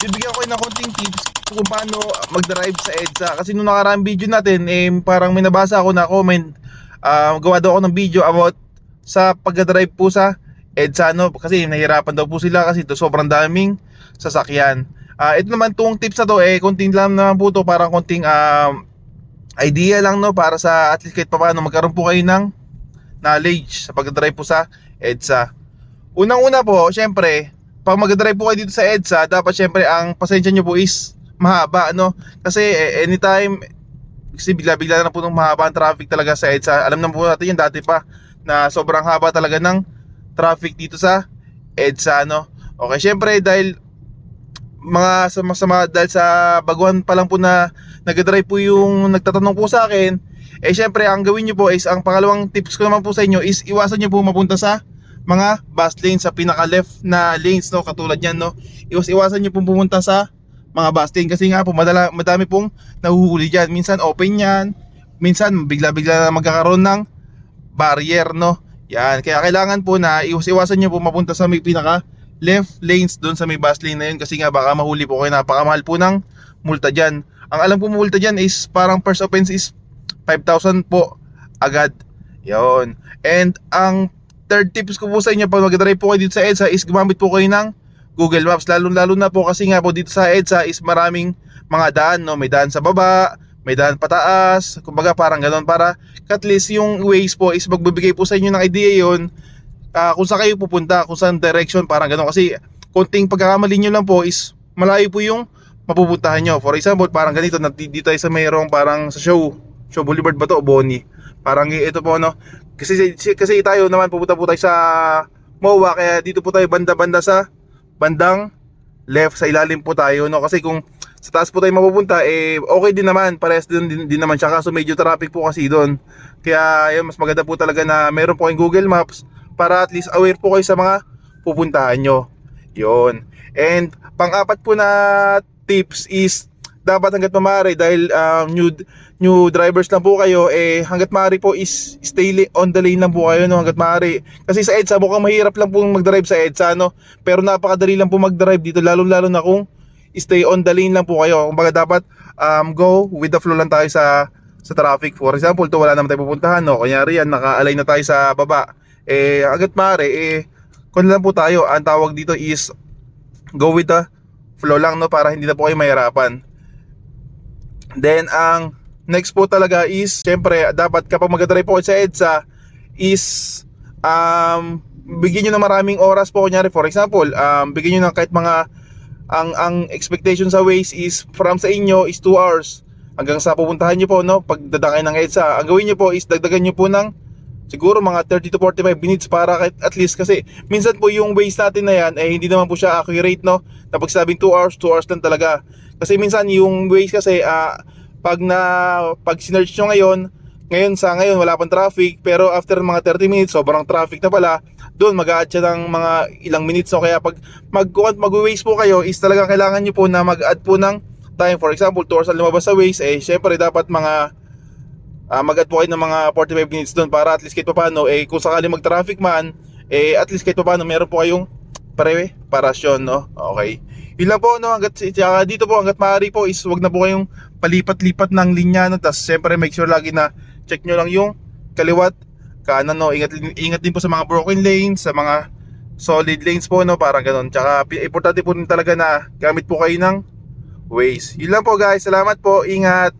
bibigyan ko ng konting tips kung paano mag-drive sa EDSA. Kasi nung nakaraang video natin, eh, parang may nabasa ako na comment, ah, gawa daw ako ng video about sa pag-drive po sa EDSA, no? Kasi nahirapan daw po sila kasi to sobrang daming sasakyan. Ah, ito naman tong tips na to, eh, konting lang naman po to, parang konting um, idea lang, no? Para sa at least kahit paano magkaroon po kayo ng knowledge sa pag-drive po sa EDSA. Unang-una po, syempre, pag mag-drive po kayo dito sa EDSA, dapat syempre ang pasensya nyo po is mahaba, no? Kasi eh, anytime, kasi bigla-bigla na po nung mahaba ang traffic talaga sa EDSA. Alam na po natin yan dati pa na sobrang haba talaga ng traffic dito sa EDSA, no? Okay, syempre dahil mga sama-sama dahil sa baguhan pa lang po na nag-drive po yung nagtatanong po sa akin, eh syempre ang gawin nyo po is ang pangalawang tips ko naman po sa inyo is iwasan nyo po mapunta sa mga bus lanes sa pinaka left na lanes no katulad yan no. Iwas iwasan nyo pong pumunta sa mga bus lane kasi nga po madala, madami pong nahuhuli diyan. Minsan open yan, minsan bigla-bigla na magkakaroon ng barrier no. Yan, kaya kailangan po na iwas iwasan nyo po mapunta sa may pinaka left lanes doon sa may bus lane na yun kasi nga baka mahuli po kayo napakamahal po ng multa dyan. Ang alam ko multa dyan is parang first offense is 5,000 po agad. Yon. And ang third tips ko po sa inyo pag mag-drive po kayo dito sa EDSA is gumamit po kayo ng Google Maps. Lalo-lalo na po kasi nga po dito sa EDSA is maraming mga daan. No? May daan sa baba, may daan pataas. Kumbaga parang ganoon para at least yung ways po is magbibigay po sa inyo ng idea yon ah, kung saan kayo pupunta, kung saan direction, parang gano'n. Kasi konting pagkakamali nyo lang po is malayo po yung mapupuntahan nyo. For example, parang ganito, dito tayo sa mayroong parang sa show, show Boulevard ba to o Bonnie? Parang ito po no. Kasi kasi tayo naman pupunta po tayo sa MOA kaya dito po tayo banda-banda sa bandang left sa ilalim po tayo no? Kasi kung sa taas po tayo mapupunta eh okay din naman parehas din, din, din naman siya kaso medyo traffic po kasi doon. Kaya yun mas maganda po talaga na meron po kayong Google Maps para at least aware po kayo sa mga pupuntahan nyo. Yun. And pang-apat po na tips is dapat hanggat mamari dahil um, new new drivers lang po kayo eh hanggat maaari po is stay on the lane lang po kayo no hanggat maaari. Kasi sa EDSA mukhang mahirap lang po mag-drive sa EDSA no? Pero napakadali lang po mag-drive dito lalo lalo na kung stay on the lane lang po kayo. Kumbaga dapat um, go with the flow lang tayo sa sa traffic. For example to wala naman tayo pupuntahan no? Kunyari yan naka-align na tayo sa baba. Eh hanggat maaari eh kung lang po tayo ang tawag dito is go with the flow lang no? Para hindi na po kayo mahirapan Then ang next po talaga is syempre dapat kapag mag-drive po sa EDSA is um bigyan niyo ng maraming oras po. Kunyari for example um bigyan niyo ng kahit mga ang ang expectation sa Waze is from sa inyo is 2 hours. Hanggang sa pupuntahan niyo po no? Pagdadakay ng EDSA ang gawin niyo po is dagdagan niyo po ng siguro mga 30 to 45 minutes para kahit at least kasi minsan po yung Waze natin na yan eh hindi naman po siya accurate no? Na pag sabing 2 hours 2 hours lang talaga kasi minsan yung Waze kasi ah, pag na pag sinearch nyo ngayon, ngayon sa ngayon wala pang traffic pero after mga 30 minutes sobrang traffic na pala. Doon mag-a-add siya ng mga ilang minutes so kaya pag mag mag-waste po kayo is talagang kailangan niyo po na mag-add po ng time. For example, 2 hours ang lumabas sa Waze eh syempre dapat mga ah, mag-add po kayo ng mga 45 minutes doon para at least kahit paano eh kung sakali mag-traffic man eh at least kahit paano meron po kayong preparasyon no. Okay. Yun lang po no hanggat tsaka dito po hanggat maaari po is wag na po kayong palipat-lipat ng linya no. Tapos syempre make sure lagi na check nyo lang yung kaliwat kanan no. Ingat ingat din po sa mga broken lanes, sa mga solid lanes po no, parang ganun. Tsaka importante po rin talaga na gamit po kayo ng Waze. Yun lang po guys. Salamat po. Ingat.